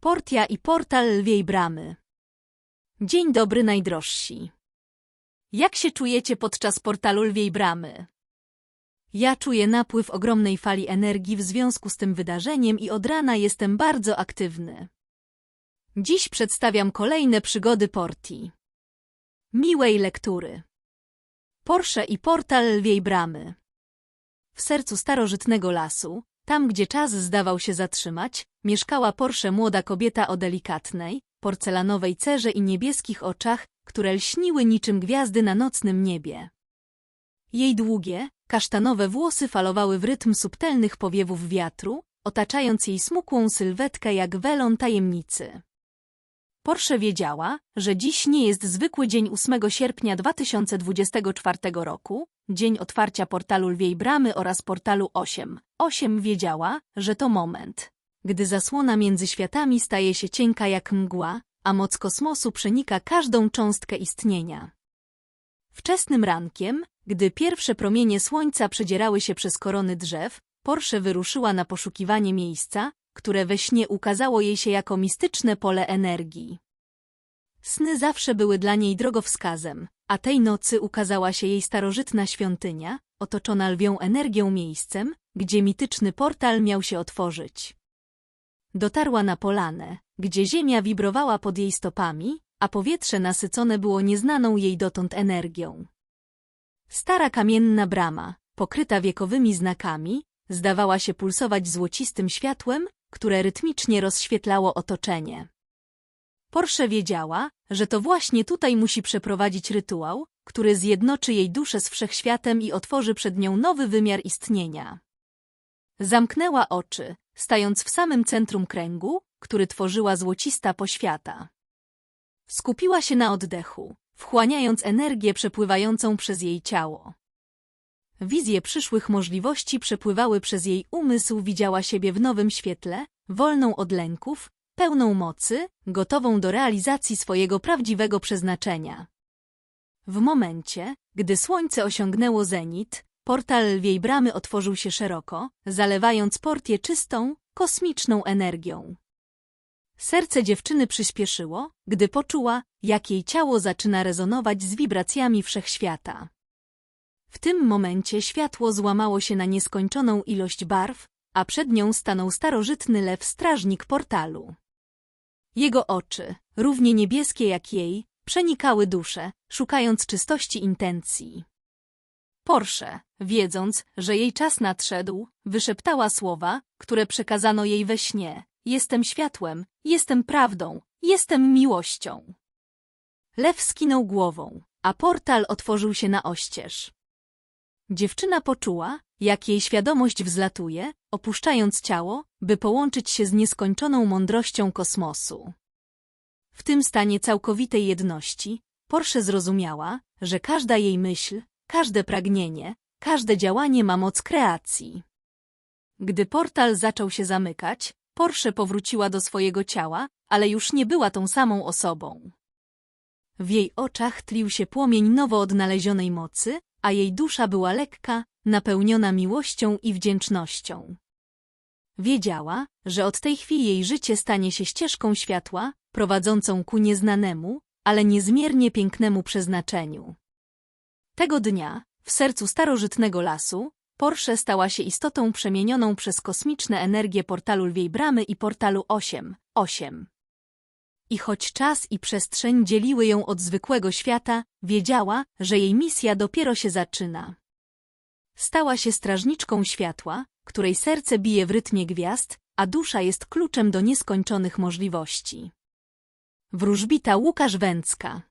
Portia i portal Lwiej Bramy. Dzień dobry najdrożsi. Jak się czujecie podczas portalu Lwiej Bramy? Ja czuję napływ ogromnej fali energii w związku z tym wydarzeniem i od rana jestem bardzo aktywny. Dziś przedstawiam kolejne przygody Porti. Miłej lektury. Porsche i portal Lwiej Bramy. W sercu starożytnego lasu, tam gdzie czas zdawał się zatrzymać, mieszkała Porsche młoda kobieta o delikatnej, porcelanowej cerze i niebieskich oczach, które lśniły niczym gwiazdy na nocnym niebie. Jej długie, kasztanowe włosy falowały w rytm subtelnych powiewów wiatru, otaczając jej smukłą sylwetkę jak welon tajemnicy. Porsche wiedziała, że dziś nie jest zwykły dzień 8 sierpnia 2024 roku, dzień otwarcia portalu Lwiej Bramy oraz portalu 8. 8 wiedziała, że to moment, gdy zasłona między światami staje się cienka jak mgła, a moc kosmosu przenika każdą cząstkę istnienia. Wczesnym rankiem, gdy pierwsze promienie słońca przedzierały się przez korony drzew, Porsche wyruszyła na poszukiwanie miejsca, które we śnie ukazało jej się jako mistyczne pole energii. Sny zawsze były dla niej drogowskazem, a tej nocy ukazała się jej starożytna świątynia, otoczona lwią energią miejscem, gdzie mityczny portal miał się otworzyć. Dotarła na polanę, gdzie ziemia wibrowała pod jej stopami, a powietrze nasycone było nieznaną jej dotąd energią. Stara kamienna brama, pokryta wiekowymi znakami, zdawała się pulsować złocistym światłem, które rytmicznie rozświetlało otoczenie. Porsche wiedziała, że to właśnie tutaj musi przeprowadzić rytuał, który zjednoczy jej duszę z wszechświatem i otworzy przed nią nowy wymiar istnienia. Zamknęła oczy, stając w samym centrum kręgu, który tworzyła złocista poświata. Skupiła się na oddechu, wchłaniając energię przepływającą przez jej ciało. Wizje przyszłych możliwości przepływały przez jej umysł, widziała siebie w nowym świetle, wolną od lęków, pełną mocy, gotową do realizacji swojego prawdziwego przeznaczenia. W momencie, gdy słońce osiągnęło zenit, portal lwiej bramy otworzył się szeroko, zalewając portię czystą, kosmiczną energią. Serce dziewczyny przyspieszyło, gdy poczuła, jak jej ciało zaczyna rezonować z wibracjami wszechświata. W tym momencie światło złamało się na nieskończoną ilość barw, a przed nią stanął starożytny lew strażnik portalu. Jego oczy, równie niebieskie jak jej, przenikały duszę, szukając czystości intencji. Porsche, wiedząc, że jej czas nadszedł, wyszeptała słowa, które przekazano jej we śnie. Jestem światłem, jestem prawdą, jestem miłością. Lew skinął głową, a portal otworzył się na oścież. Dziewczyna poczuła, jak jej świadomość wzlatuje, opuszczając ciało, by połączyć się z nieskończoną mądrością kosmosu. W tym stanie całkowitej jedności Porsche zrozumiała, że każda jej myśl, każde pragnienie, każde działanie ma moc kreacji. Gdy portal zaczął się zamykać, Porsche powróciła do swojego ciała, ale już nie była tą samą osobą. W jej oczach tlił się płomień nowo odnalezionej mocy, a jej dusza była lekka, napełniona miłością i wdzięcznością. Wiedziała, że od tej chwili jej życie stanie się ścieżką światła, prowadzącą ku nieznanemu, ale niezmiernie pięknemu przeznaczeniu. Tego dnia, w sercu starożytnego lasu, Porsche stała się istotą przemienioną przez kosmiczne energie portalu Lwiej Bramy i portalu 8, 8. I choć czas i przestrzeń dzieliły ją od zwykłego świata, wiedziała, że jej misja dopiero się zaczyna. Stała się strażniczką światła, której serce bije w rytmie gwiazd, a dusza jest kluczem do nieskończonych możliwości. Wróżbita Łukasz Węcka